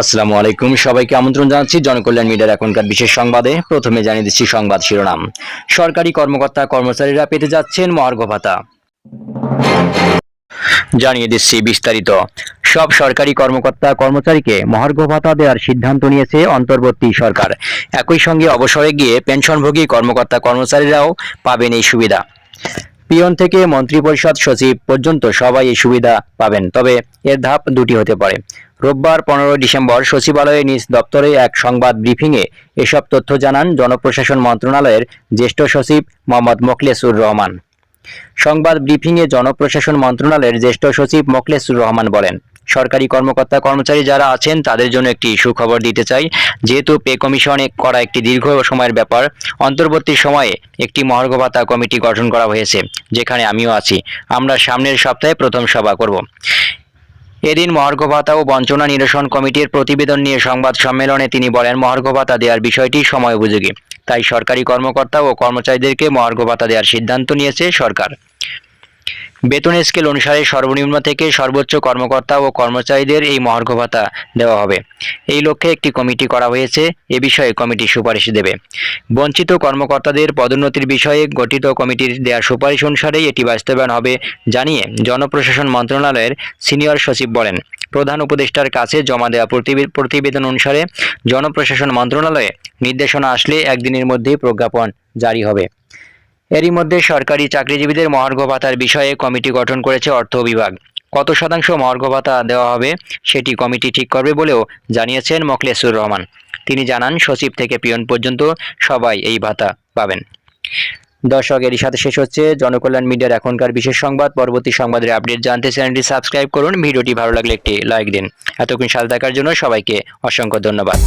আসসালামু আলাইকুম। সবাইকে আমন্ত্রণ জানাচ্ছি জনকল্যাণ মিডিয়ার এখনকার বিশেষ সংবাদে। প্রথমে জানিয়ে দিচ্ছি সংবাদ শিরোনাম। সরকারি কর্মকর্তা কর্মচারীরা পেতে যাচ্ছেন মহার্ঘ ভাতা। জানিয়ে দিচ্ছি বিস্তারিত। সব সরকারি কর্মকর্তা কর্মচারীকে মহার্ঘ ভাতা দেওয়ার সিদ্ধান্ত নিয়েছে অন্তর্বর্তী সরকার। একই সঙ্গে অবসরে গিয়ে পেনশনভোগী কর্মকর্তা কর্মচারীরাও পাবেন এই সুবিধা। পিয়ন থেকে মন্ত্রিপরিষদ সচিব পর্যন্ত সবাই এই সুবিধা পাবেন, তবে এর ধাপ দুটি হতে পারে। রোববার পনেরো ডিসেম্বর সচিবালয়ে নিজ দপ্তরে এক সংবাদ ব্রিফিংয়ে এসব তথ্য জানান জনপ্রশাসন মন্ত্রণালয়ের জ্যেষ্ঠ সচিব মোহাম্মদ মোখলেসুর রহমান। সংবাদ ব্রিফিংয়ে জনপ্রশাসন মন্ত্রণালয়ের জ্যেষ্ঠ সচিব মোখলেসুর রহমান বলেন সরকারি কর্মকর্তা কর্মচারী যারা আছেন, তাদের জন্য একটি সুখবর দিতে চাই। যেহেতু পে কমিশনে করা একটি দীর্ঘ সময়ের ব্যাপার, অন্তর্বর্তী সময়ে একটি মহার্ঘ ভাতা কমিটি গঠন করা হয়েছে, যেখানে আমিও আছি। আমরা সামনের সপ্তাহে প্রথম সভা করব। এদিন মহার্ঘ ভাতা ও বঞ্চনা নিরসন কমিটির প্রতিবেদন নিয়ে সংবাদ সম্মেলনে তিনি বলেন, মহার্ঘ ভাতা দেওয়ার বিষয়টি সময় উপযোগী তাই সরকারি কর্মকর্তা ও কর্মচারীদেরকে মহার্ঘ ভাতা দেওয়ার সিদ্ধান্ত নিয়েছে সরকার। বেতন স্কেল অনুসারে সর্বনিম্ন থেকে সর্বোচ্চ কর্মকর্তা ও কর্মচারীদের এই মহার্ঘ ভাতা দেওয়া হবে। এই লক্ষ্যে একটি কমিটি করা হয়েছে। এ বিষয়ে কমিটি সুপারিশ দেবে। বঞ্চিত কর্মকর্তাদের পদোন্নতির বিষয়ে গঠিত কমিটির দেওয়া সুপারিশ অনুসারেই এটি বাস্তবায়ন হবে জানিয়ে জনপ্রশাসন মন্ত্রণালয়ের সিনিয়র সচিব বলেন। প্রধান উপদেষ্টার কাছে জমা দেওয়া প্রতিবেদন অনুসারে জনপ্রশাসন মন্ত্রণালয়ে নির্দেশনা আসলে একদিনের মধ্যেই প্রজ্ঞাপন জারি হবে। এরই মধ্যে সরকারি চাকরিজীবীদের মহার্ঘ ভাতার বিষয়ে কমিটি গঠন করেছে অর্থ বিভাগ। কত শতাংশ মহার্ঘ ভাতা দেওয়া হবে সেটি কমিটি ঠিক করবে বলেও জানিয়েছেন মোখলেসুর রহমান। তিনি জানান, সচিব থেকে পিয়ন পর্যন্ত সবাই এই ভাতা পাবেন। দর্শক, এরই সাথে শেষ হচ্ছে জনকল্যাণ মিডিয়ার এখনকার বিশেষ সংবাদ। পরবর্তী সংবাদের আপডেট জানতে চ্যানেলটি সাবস্ক্রাইব করুন। ভিডিওটি ভালো লাগলে একটি লাইক দিন। এতক্ষণ সাথে থাকার জন্য সবাইকে অসংখ্য ধন্যবাদ।